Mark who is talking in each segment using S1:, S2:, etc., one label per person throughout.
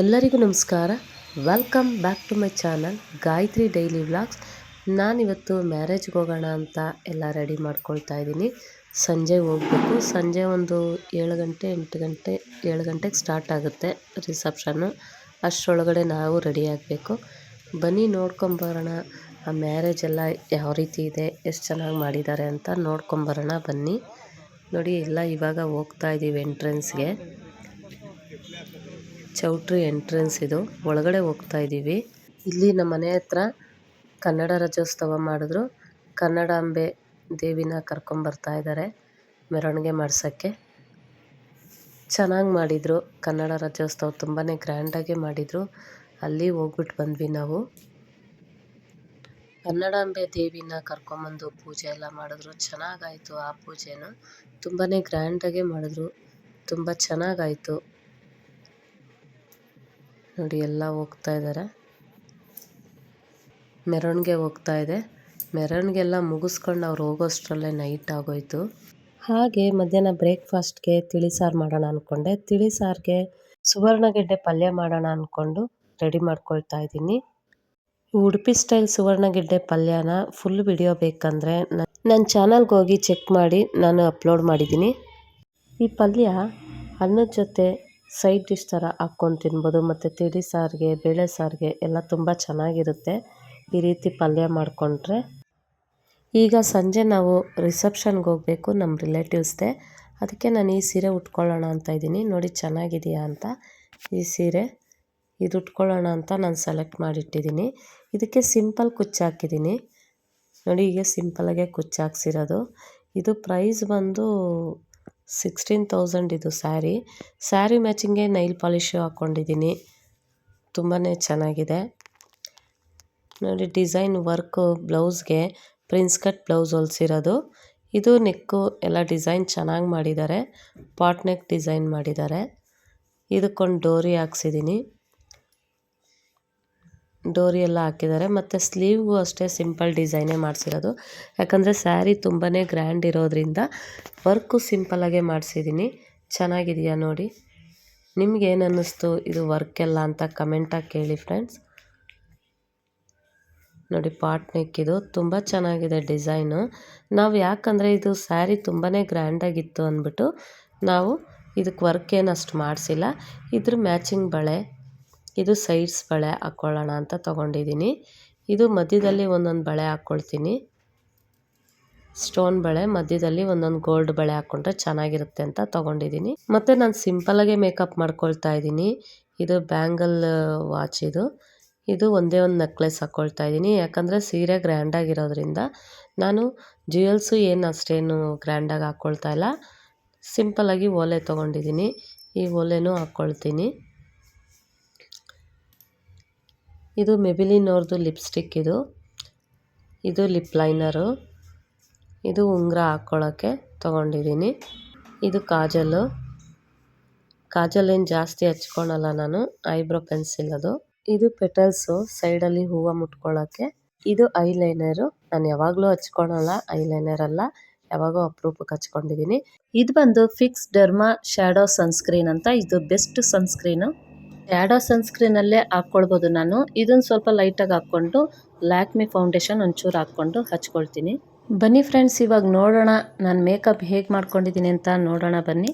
S1: ಎಲ್ಲರಿಗೂ ನಮಸ್ಕಾರ. Welcome back to my channel Gayatri daily vlogs ನಾನಿವತ್ತು ಮ್ಯಾರೇಜ್ಗೆ ಹೋಗೋಣ ಅಂತ ಎಲ್ಲ ರೆಡಿ ಮಾಡ್ಕೊಳ್ತಾ ಇದ್ದೀನಿ. ಸಂಜೆ ಹೋಗಬೇಕು. ಸಂಜೆ ಒಂದು ಏಳು ಗಂಟೆ, ಎಂಟು ಗಂಟೆ, ಏಳು ಗಂಟೆಗೆ ಸ್ಟಾರ್ಟ್ ಆಗುತ್ತೆ ರಿಸೆಪ್ಷನ್ನು ಅಷ್ಟರೊಳಗಡೆ ನಾವು ರೆಡಿ ಆಗಬೇಕು. ಬನ್ನಿ ನೋಡ್ಕೊಂಬರೋಣ ಆ ಮ್ಯಾರೇಜ್ ಎಲ್ಲ ಯಾವ ರೀತಿ ಇದೆ, ಎಷ್ಟು ಚೆನ್ನಾಗಿ ಮಾಡಿದ್ದಾರೆ ಅಂತ ನೋಡ್ಕೊಂಬರೋಣ ಬನ್ನಿ. ನೋಡಿ, ಎಲ್ಲ ಇವಾಗ ಹೋಗ್ತಾ ಇದ್ದೀವಿ ಎಂಟ್ರೆನ್ಸ್ಗೆ ಚೌಟ್ರಿ ಎಂಟ್ರೆನ್ಸ್ ಇದು. ಒಳಗಡೆ ಹೋಗ್ತಾ ಇದ್ದೀವಿ ಇಲ್ಲಿ ನಮ್ಮ ಮನೆ ಹತ್ರ ಕನ್ನಡ ರಾಜ್ಯೋತ್ಸವ ಮಾಡಿದ್ರು. ಕನ್ನಡಾಂಬೆ ದೇವಿನ ಕರ್ಕೊಂಬರ್ತಾ ಇದ್ದಾರೆ ಮೆರವಣಿಗೆ ಮಾಡ್ಸೋಕ್ಕೆ. ಚೆನ್ನಾಗಿ ಮಾಡಿದರು. ಕನ್ನಡ ರಾಜ್ಯೋತ್ಸವ ತುಂಬಾ ಗ್ರ್ಯಾಂಡಾಗಿ ಮಾಡಿದರು. ಅಲ್ಲಿ ಹೋಗ್ಬಿಟ್ಟು ಬಂದ್ವಿ ನಾವು. ಕನ್ನಡಾಂಬೆ ದೇವಿನ ಕರ್ಕೊಂಬಂದು ಪೂಜೆ ಎಲ್ಲ ಮಾಡಿದ್ರು. ಚೆನ್ನಾಗಾಯಿತು ಆ ಪೂಜೆನೂ. ತುಂಬಾ ಗ್ರ್ಯಾಂಡಾಗೆ ಮಾಡಿದ್ರು. ತುಂಬ ಚೆನ್ನಾಗಾಯಿತು ನೋಡಿ, ಎಲ್ಲ ಹೋಗ್ತಾ ಇದ್ದಾರೆ ಮೆರವಣಿಗೆ ಹೋಗ್ತಾ ಇದೆ. ಮೆರವಣಿಗೆ ಎಲ್ಲ ಮುಗಿಸ್ಕೊಂಡು ಅವ್ರು ಹೋಗೋಷ್ಟರಲ್ಲೇ ನೈಟ್ ಆಗೋಯ್ತು. ಹಾಗೆ ಮಧ್ಯಾಹ್ನ ಬ್ರೇಕ್ಫಾಸ್ಟ್ಗೆ ತಿಳಿ ಸಾರು ಮಾಡೋಣ ಅಂದ್ಕೊಂಡೆ ತಿಳಿ ಸಾರಿಗೆ ಸುವರ್ಣಗೆಡ್ಡೆ ಪಲ್ಯ ಮಾಡೋಣ ಅಂದ್ಕೊಂಡು ರೆಡಿ ಮಾಡ್ಕೊಳ್ತಾ ಇದ್ದೀನಿ. ಉಡುಪಿ ಸ್ಟೈಲ್ ಸುವರ್ಣಗೆಡ್ಡೆ ಪಲ್ಯನ ಫುಲ್ ವಿಡಿಯೋ ಬೇಕಂದರೆ ನನ್ನ ಚಾನಲ್ಗೆ ಹೋಗಿ ಚೆಕ್ ಮಾಡಿ ನಾನು ಅಪ್ಲೋಡ್ ಮಾಡಿದ್ದೀನಿ. ಈ ಪಲ್ಯ ಅನ್ನದ ಜೊತೆ ಸೈಡ್ ಡಿಶ್ ಥರ ಹಾಕ್ಕೊಂಡು ತಿನ್ಬೋದು, ಮತ್ತು ತಿಳಿ ಸಾರಿಗೆ, ಬೇಳೆ ಸಾರಿಗೆ ಎಲ್ಲ ತುಂಬ ಚೆನ್ನಾಗಿರುತ್ತೆ. ಈ ರೀತಿ ಪಲ್ಯ ಮಾಡಿಕೊಂಡ್ರೆ. ಈಗ ಸಂಜೆ ನಾವು ರಿಸೆಪ್ಷನ್ಗೆ ಹೋಗಬೇಕು ನಮ್ಮ ರಿಲೇಟಿವ್ಸ್ದೆ ಅದಕ್ಕೆ ನಾನು ಈ ಸೀರೆ ಉಟ್ಕೊಳ್ಳೋಣ ಅಂತ ಇದ್ದೀನಿ. ನೋಡಿ ಚೆನ್ನಾಗಿದೆಯಾ ಅಂತ. ಈ ಸೀರೆ ಇದು ಉಟ್ಕೊಳ್ಳೋಣ ಅಂತ ನಾನು ಸೆಲೆಕ್ಟ್ ಮಾಡಿಟ್ಟಿದ್ದೀನಿ. ಇದಕ್ಕೆ ಸಿಂಪಲ್ ಕುಚ್ಚು ಹಾಕಿದ್ದೀನಿ. ನೋಡಿ ಈಗ ಸಿಂಪಲಾಗೆ ಕುಚ್ಚು ಹಾಕ್ಸಿರೋದು. ಇದು ಪ್ರೈಸ್ ಬಂದು ಸಿಕ್ಸ್ಟೀನ್ ತೌಸಂಡ್ ಇದು ಸ್ಯಾರಿ. ಸ್ಯಾರಿ ಮ್ಯಾಚಿಂಗೆ ನೈಲ್ ಪಾಲಿಶು ಹಾಕ್ಕೊಂಡಿದ್ದೀನಿ ತುಂಬಾ ಚೆನ್ನಾಗಿದೆ. ನೋಡಿ, ಡಿಸೈನ್ ವರ್ಕು ಬ್ಲೌಸ್ಗೆ ಪ್ರಿನ್ಸ್ ಕಟ್ ಬ್ಲೌಸ್ ಹೊಲ್ಸಿರೋದು. ಇದು ನೆಕ್ಕು ಎಲ್ಲ ಡಿಸೈನ್ ಚೆನ್ನಾಗಿ ಮಾಡಿದ್ದಾರೆ. ಪಾಟ್ ನೆಕ್ ಡಿಸೈನ್ ಮಾಡಿದ್ದಾರೆ. ಇದಕ್ಕೊಂದು ಡೋರಿ ಹಾಕ್ಸಿದ್ದೀನಿ. ಡೋರಿ ಎಲ್ಲ ಹಾಕಿದ್ದಾರೆ. ಮತ್ತು ಸ್ಲೀವ್ಗೂ ಅಷ್ಟೇ ಸಿಂಪಲ್ ಡಿಸೈನೇ ಮಾಡಿಸಿರೋದು. ಯಾಕಂದರೆ ಸ್ಯಾರಿ ತುಂಬಾ ಗ್ರ್ಯಾಂಡ್ ಇರೋದ್ರಿಂದ ವರ್ಕು ಸಿಂಪಲಾಗೆ ಮಾಡಿಸಿದ್ದೀನಿ. ಚೆನ್ನಾಗಿದೆಯಾ ನೋಡಿ. ನಿಮ್ಗೆ ಏನು ಅನ್ನಿಸ್ತು ಇದು ವರ್ಕ್ ಎಲ್ಲ ಅಂತ ಕಮೆಂಟಾಗಿ ಕೇಳಿ ಫ್ರೆಂಡ್ಸ್ ನೋಡಿ ಪಾಟ್ ನೆಕ್ ಇದು ತುಂಬ ಚೆನ್ನಾಗಿದೆ ಡಿಸೈನು. ನಾವು ಯಾಕಂದರೆ ಇದು ಸ್ಯಾರಿ ತುಂಬಾ ಗ್ರ್ಯಾಂಡಾಗಿತ್ತು ಅಂದ್ಬಿಟ್ಟು ನಾವು ಇದಕ್ಕೆ ವರ್ಕ್ ಏನು ಅಷ್ಟು ಮಾಡಿಸಿಲ್ಲ. ಇದ್ರ ಮ್ಯಾಚಿಂಗ್ ಬಳೆ. ಇದು ಸೈಡ್ಸ್ ಬಳೆ ಹಾಕ್ಕೊಳ್ಳೋಣ ಅಂತ ತೊಗೊಂಡಿದ್ದೀನಿ. ಇದು ಮಧ್ಯದಲ್ಲಿ ಒಂದೊಂದು ಬಳೆ ಹಾಕ್ಕೊಳ್ತೀನಿ ಸ್ಟೋನ್ ಬಳೆ ಮಧ್ಯದಲ್ಲಿ ಒಂದೊಂದು ಗೋಲ್ಡ್ ಬಳೆ ಹಾಕ್ಕೊಂಡ್ರೆ ಚೆನ್ನಾಗಿರುತ್ತೆ ಅಂತ ತೊಗೊಂಡಿದ್ದೀನಿ. ಮತ್ತು ನಾನು ಸಿಂಪಲಾಗೆ ಮೇಕಪ್ ಮಾಡ್ಕೊಳ್ತಾ ಇದ್ದೀನಿ. ಇದು ಬ್ಯಾಂಗಲ್ ವಾಚ್ ಇದು. ಇದು ಒಂದೇ ಒಂದು ನೆಕ್ಲೆಸ್ ಹಾಕ್ಕೊಳ್ತಾ ಇದ್ದೀನಿ. ಯಾಕಂದರೆ ಸೀರೆ ಗ್ರ್ಯಾಂಡಾಗಿರೋದ್ರಿಂದ ನಾನು ಜ್ಯುವೆಲ್ಸು ಏನು ಅಷ್ಟೇನು ಗ್ರ್ಯಾಂಡಾಗಿ ಹಾಕ್ಕೊಳ್ತಾ ಇಲ್ಲ. ಸಿಂಪಲಾಗಿ ಓಲೆ ತೊಗೊಂಡಿದ್ದೀನಿ. ಈ ಓಲೆನೂ ಹಾಕ್ಕೊಳ್ತೀನಿ ಇದು ಮೆಬಿಲಿನವ್ರದ್ದು ಲಿಪ್ಸ್ಟಿಕ್ ಇದು. ಇದು ಲಿಪ್ ಲೈನರು. ಇದು ಉಂಗುರ ಹಾಕ್ಕೊಳ್ಳೋಕ್ಕೆ ತೊಗೊಂಡಿದ್ದೀನಿ. ಇದು ಕಾಜಲು ಕಾಜಲ್ ಏನು ಜಾಸ್ತಿ ಹಚ್ಕೊಳಲ್ಲ ನಾನು, ಐಬ್ರೋ ಪೆನ್ಸಿಲ್ ಅದು. ಇದು ಪೆಟಲ್ಸು, ಸೈಡಲ್ಲಿ ಹೂವು ಮುಟ್ಕೊಳ್ಳೋಕ್ಕೆ ಇದು ಐಲೈನರು. ನಾನು ಯಾವಾಗಲೂ ಹಚ್ಕೊಳಲ್ಲ, ಐಲೈನರ್ ಅಲ್ಲ. ಯಾವಾಗೋ ಅಪರೂಪಕ್ಕೆ ಹಚ್ಕೊಂಡಿದ್ದೀನಿ. ಇದು ಬಂದು ಫಿಕ್ಸ್ ಡರ್ಮಾ ಶ್ಯಾಡೋ ಸನ್ಸ್ಕ್ರೀನ್ ಅಂತ. ಇದು ಬೆಸ್ಟ್ ಸನ್ಸ್ಕ್ರೀನು. ಶ್ಯಾಡೋ ಸನ್ಸ್ಕ್ರೀನಲ್ಲೇ ಹಾಕ್ಕೊಳ್ಬೋದು ನಾನು. ಇದನ್ನು ಸ್ವಲ್ಪ ಲೈಟಾಗಿ ಹಾಕ್ಕೊಂಡು ಲ್ಯಾಕ್ಮಿ ಫೌಂಡೇಶನ್ ಒಂಚೂರು ಹಾಕ್ಕೊಂಡು ಹಚ್ಕೊಳ್ತೀನಿ. ಬನ್ನಿ ಫ್ರೆಂಡ್ಸ್ ಇವಾಗ ನೋಡೋಣ. ನಾನು ಮೇಕಪ್ ಹೇಗೆ ಮಾಡ್ಕೊಂಡಿದ್ದೀನಿ ಅಂತ ನೋಡೋಣ ಬನ್ನಿ.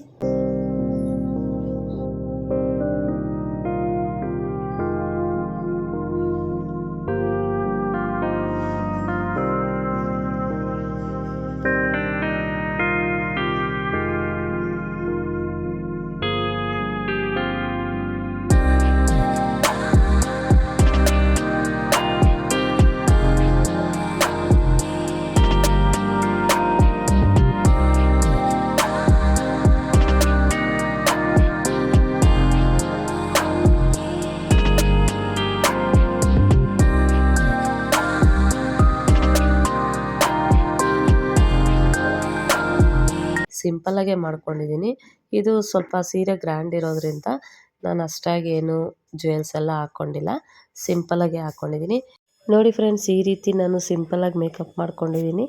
S1: ಸಿಂಪಲಾಗೆ ಮಾಡ್ಕೊಂಡಿದ್ದೀನಿ. ಇದು ಸ್ವಲ್ಪ ಸೀರೆ ಗ್ರ್ಯಾಂಡ್ ಇರೋದ್ರಿಂದ ನಾನು ಅಷ್ಟಾಗಿ ಏನು ಜ್ಯುವೆಲ್ಸ್ ಎಲ್ಲ ಹಾಕ್ಕೊಂಡಿಲ್ಲ ಸಿಂಪಲ್ಲಾಗೇ ಹಾಕ್ಕೊಂಡಿದ್ದೀನಿ ನೋಡಿ ಫ್ರೆಂಡ್ಸ್, ಈ ರೀತಿ ನಾನು ಸಿಂಪಲ್ಲಾಗಿ ಮೇಕಪ್ ಮಾಡ್ಕೊಂಡಿದ್ದೀನಿ.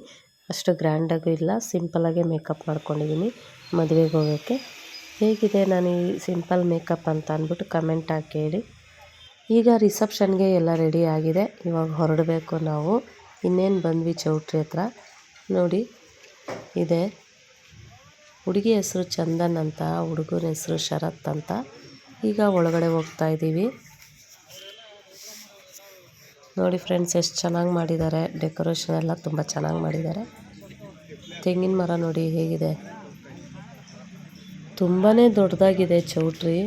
S1: ಅಷ್ಟು ಗ್ರ್ಯಾಂಡಾಗೂ ಇಲ್ಲ ಸಿಂಪಲ್ಲಾಗೇ ಮೇಕಪ್ ಮಾಡ್ಕೊಂಡಿದ್ದೀನಿ ಮದುವೆಗೆ ಹೋಗೋಕ್ಕೆ. ಹೇಗಿದೆ ನಾನು ಈ ಸಿಂಪಲ್ ಮೇಕಪ್ ಅಂತ ಅಂದ್ಬಿಟ್ಟು ಕಮೆಂಟ್ ಹಾಕಿ ಹೇಳಿ ಈಗ ರಿಸೆಪ್ಷನ್ಗೆ ಎಲ್ಲ ರೆಡಿ ಆಗಿದೆ. ಇವಾಗ ಹೊರಡಬೇಕು ನಾವು. ಇನ್ನೇನು ಬಂದ್ವಿ ಚೌಟ್ರಿ ಹತ್ರ. ನೋಡಿ, ಇದೆ. ಹುಡುಗಿ ಹೆಸರು ಚಂದನ್ ಅಂತ, ಹುಡುಗನ ಹೆಸರು ಶರತ್ ಅಂತ. ಈಗ ಒಳಗಡೆ ಹೋಗ್ತಾ ಇದ್ದೀವಿ. ನೋಡಿ ಫ್ರೆಂಡ್ಸ್, ಎಷ್ಟು ಚೆನ್ನಾಗಿ ಮಾಡಿದ್ದಾರೆ. ಡೆಕೋರೇಷನ್ ಎಲ್ಲ ತುಂಬ ಚೆನ್ನಾಗಿ ಮಾಡಿದ್ದಾರೆ. ತೆಂಗಿನ ಮರ ನೋಡಿ ಹೇಗಿದೆ. ತುಂಬಾ ದೊಡ್ಡದಾಗಿದೆ ಚೌಟ್ರಿ.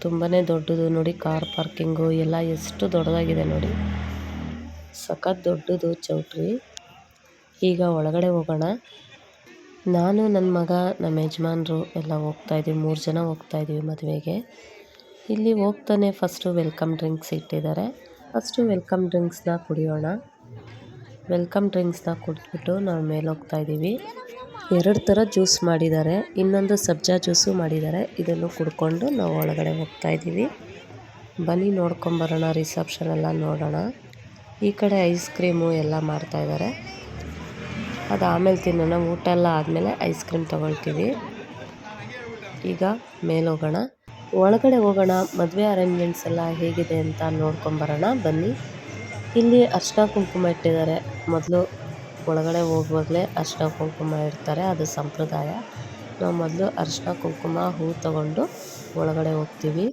S1: ತುಂಬಾ ದೊಡ್ಡದು ನೋಡಿ, ಕಾರ್ ಪಾರ್ಕಿಂಗು ಎಲ್ಲ ಎಷ್ಟು ದೊಡ್ಡದಾಗಿದೆ ನೋಡಿ. ಸಖತ್ ದೊಡ್ಡದು ಚೌಟ್ರಿ. ಈಗ ಒಳಗಡೆ ಹೋಗೋಣ. ನಾನು ನನ್ನ ಮಗ, ನಮ್ಮ ಯಜಮಾನ್ರು ಎಲ್ಲ ಹೋಗ್ತಾ ಇದ್ದೀವಿ ಮೂರು ಜನ ಹೋಗ್ತಾ ಇದ್ದೀವಿ ಮದುವೆಗೆ. ಇಲ್ಲಿ ಹೋಗ್ತಾನೆ ಫಸ್ಟು ವೆಲ್ಕಮ್ ಡ್ರಿಂಕ್ಸ್ ಇಟ್ಟಿದ್ದಾರೆ. ಫಸ್ಟು ವೆಲ್ಕಮ್ ಡ್ರಿಂಕ್ಸ್ನ ಕುಡಿಯೋಣ. ವೆಲ್ಕಮ್ ಡ್ರಿಂಕ್ಸ್ನ ಕುಡಿದ್ಬಿಟ್ಟು ನಾವು ಮೇಲೆ ಹೋಗ್ತಾ ಇದ್ದೀವಿ. ಎರಡು ಥರ ಜ್ಯೂಸ್ ಮಾಡಿದ್ದಾರೆ. ಇನ್ನೊಂದು ಸಬ್ಜಾ ಜ್ಯೂಸು ಮಾಡಿದ್ದಾರೆ. ಇದನ್ನು ಕುಡ್ಕೊಂಡು ನಾವು ಒಳಗಡೆ ಹೋಗ್ತಾ ಇದ್ದೀವಿ. ಬನ್ನಿ ನೋಡ್ಕೊಂಬರೋಣ ರಿಸೆಪ್ಷನ್ ಎಲ್ಲ ನೋಡೋಣ. ಈ ಕಡೆ ಐಸ್ ಕ್ರೀಮು ಎಲ್ಲ ಮಾಡ್ತಾಯಿದ್ದಾರೆ ಅದು ಆಮೇಲೆ ತಿನ್ನೋಣ ಊಟ ಎಲ್ಲ ಆದಮೇಲೆ ಐಸ್ ಕ್ರೀಮ್ ತೊಗೊಳ್ತೀವಿ. ಈಗ ಮೇಲೆ ಹೋಗೋಣ. ಒಳಗಡೆ ಹೋಗೋಣ. ಮದುವೆ ಅರೇಂಜ್ಮೆಂಟ್ಸ್ ಎಲ್ಲ ಹೇಗಿದೆ ಅಂತ ನೋಡ್ಕೊಂಬರೋಣ. ಬನ್ನಿ. ಇಲ್ಲಿ ಅರ್ಶಿನ ಕುಂಕುಮ ಇಟ್ಟಿದ್ದಾರೆ. ಮೊದಲು ಒಳಗಡೆ ಹೋಗುವಾಗಲೇ ಅರ್ಶಿನ ಕುಂಕುಮ ಇಡ್ತಾರೆ. ಅದು ಸಂಪ್ರದಾಯ. ನಾವು ಮೊದಲು ಅರ್ಶಿನ ಕುಂಕುಮ ಹೂ ತಗೊಂಡು ಒಳಗಡೆ ಹೋಗ್ತೀವಿ.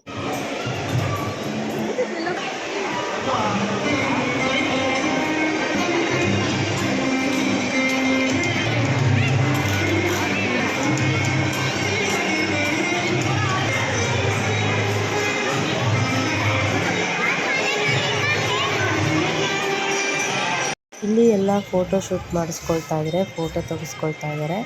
S1: ಫೋಟೋ ಶೂಟ್ ಮಾಡಿಸ್ಕೊಳ್ತಾ ಇದ್ದಾರೆ ಫೋಟೋ ತೆಗೆಸ್ಕೊಳ್ತಾ ಇದ್ದಾರೆ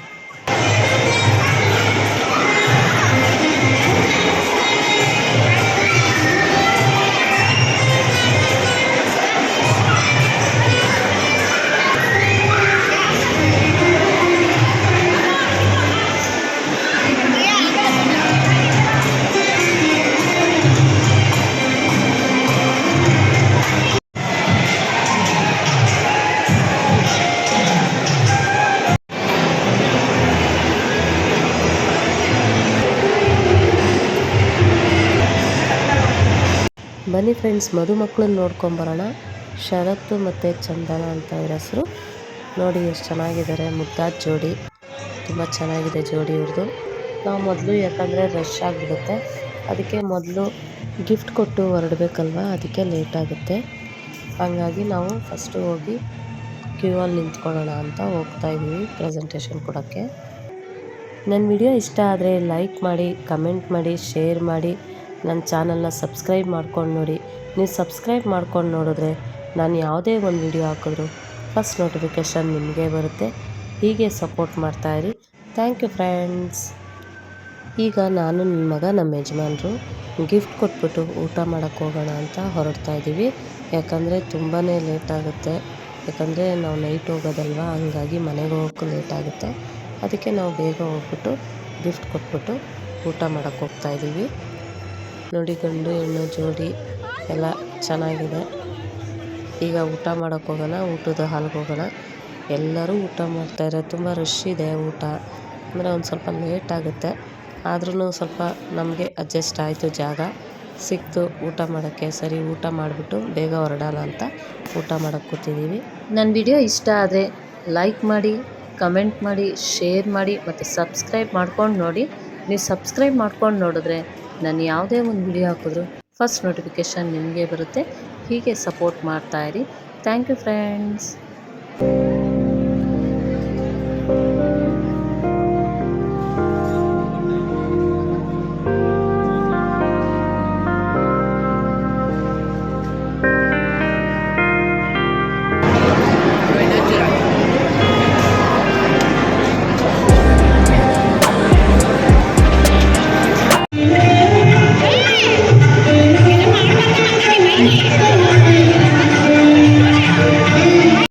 S1: ಬನ್ನಿ ಫ್ರೆಂಡ್ಸ್ ಮದುಮಕ್ಕಳನ್ನ ನೋಡ್ಕೊಂಬರೋಣ ಶರತ್ತು ಮತ್ತು ಚಂದನ ಅಂತ ಇವ್ರ ಹೆಸರು. ನೋಡಿ ಎಷ್ಟು ಚೆನ್ನಾಗಿದ್ದಾರೆ ಮುದ್ದಾದ ಜೋಡಿ. ತುಂಬ ಚೆನ್ನಾಗಿದೆ ಜೋಡಿ ಇವ್ರದ್ದು ನಾವು ಮೊದಲು ಯಾಕಂದರೆ ರಶ್ ಆಗಿಬಿಡುತ್ತೆ. ಅದಕ್ಕೆ ಮೊದಲು ಗಿಫ್ಟ್ ಕೊಟ್ಟು ಹೊರಡಬೇಕಲ್ವ? ಅದಕ್ಕೆ ಲೇಟ್ ಆಗುತ್ತೆ. ಹಾಗಾಗಿ ನಾವು ಫಸ್ಟು ಹೋಗಿ ಕ್ಯೂ ಅಲ್ಲಿ ನಿಂತ್ಕೊಳ್ಳೋಣ ಅಂತ ಹೋಗ್ತಾ ಇದ್ದೀವಿ ಪ್ರೆಸೆಂಟೇಷನ್ ಕೊಡೋಕ್ಕೆ. ನನ್ನ ವಿಡಿಯೋ ಇಷ್ಟ ಆದರೆ ಲೈಕ್ ಮಾಡಿ ಕಮೆಂಟ್ ಮಾಡಿ ಶೇರ್ ಮಾಡಿ. ನನ್ನ ಚಾನಲ್ನ ಸಬ್ಸ್ಕ್ರೈಬ್ ಮಾಡ್ಕೊಂಡು ನೋಡಿ. ನೀವು ಸಬ್ಸ್ಕ್ರೈಬ್ ಮಾಡ್ಕೊಂಡು ನೋಡಿದ್ರೆ ನಾನು ಯಾವುದೇ ಒಂದು ವಿಡಿಯೋ ಹಾಕಿದ್ರು ಫಸ್ಟ್ ನೋಟಿಫಿಕೇಷನ್ ನಿಮಗೆ ಬರುತ್ತೆ. ಹೀಗೆ ಸಪೋರ್ಟ್ ಮಾಡ್ತಾಯಿರಿ ಥ್ಯಾಂಕ್ ಯು ಫ್ರೆಂಡ್ಸ್. ಈಗ ನಾನು ನನ್ನ ಮಗ ನಮ್ಮ ಯಜಮಾನರು ಗಿಫ್ಟ್ ಕೊಟ್ಬಿಟ್ಟು ಊಟ ಮಾಡೋಕ್ಕೆ ಹೋಗೋಣ ಅಂತ ಹೊರಡ್ತಾ ಇದ್ದೀವಿ. ಯಾಕಂದರೆ ತುಂಬಾ ಲೇಟ್ ಆಗುತ್ತೆ. ಯಾಕಂದರೆ ನಾವು ನೈಟ್ ಹೋಗೋದಲ್ವ, ಹಂಗಾಗಿ ಮನೆಗೆ ಹೋಗೋಕ್ಕೂ ಲೇಟ್ ಆಗುತ್ತೆ. ಅದಕ್ಕೆ ನಾವು ಬೇಗ ಹೋಗ್ಬಿಟ್ಟು ಗಿಫ್ಟ್ ಕೊಟ್ಬಿಟ್ಟು ಊಟ ಮಾಡೋಕ್ಕೆ ಹೋಗ್ತಾ ಇದ್ದೀವಿ. ನೋಡಿ ಗಂಡು ಹೆಣ್ಣು ಜೋಡಿ ಎಲ್ಲ ಚೆನ್ನಾಗಿದೆ. ಈಗ ಊಟ ಮಾಡೋಕ್ಕೆ ಹೋಗೋಣ, ಊಟದ ಹಾಲ್ಗೆ ಹೋಗೋಣ. ಎಲ್ಲರೂ ಊಟ ಮಾಡ್ತಾಯಿದ್ದಾರೆ ತುಂಬ ರಶ್ ಇದೆ ಊಟ. ಅಂದರೆ ಒಂದು ಸ್ವಲ್ಪ ಲೇಟ್ ಆಗುತ್ತೆ. ಆದ್ರೂ ಸ್ವಲ್ಪ ನಮಗೆ ಅಡ್ಜಸ್ಟ್ ಆಯಿತು ಜಾಗ. ಸಿಕ್ತು ಊಟ ಮಾಡೋಕ್ಕೆ. ಸರಿ, ಊಟ ಮಾಡಿಬಿಟ್ಟು ಬೇಗ ಹೊರಡೋಣ ಅಂತ ಊಟ ಮಾಡೋಕೆ ಕೂತಿದ್ದೀವಿ
S2: ನನ್ನ ವಿಡಿಯೋ ಇಷ್ಟ ಆದರೆ ಲೈಕ್ ಮಾಡಿ ಕಮೆಂಟ್ ಮಾಡಿ ಶೇರ್ ಮಾಡಿ ಮತ್ತು ಸಬ್ಸ್ಕ್ರೈಬ್ ಮಾಡ್ಕೊಂಡು ನೋಡಿ. ನೀವು ಸಬ್ಸ್ಕ್ರೈಬ್ ಮಾಡ್ಕೊಂಡು ನೋಡಿದ್ರೆ ನಾನು ಯಾವುದೇ ಒಂದು ವಿಡಿಯೋ ಹಾಕಿದ್ರು ಫಸ್ಟ್ ನೋಟಿಫಿಕೇಷನ್ ನಿಮಗೆ ಬರುತ್ತೆ. ಹೀಗೆ ಸಪೋರ್ಟ್ ಮಾಡ್ತಾಯಿರಿ ಥ್ಯಾಂಕ್ ಯು ಫ್ರೆಂಡ್ಸ್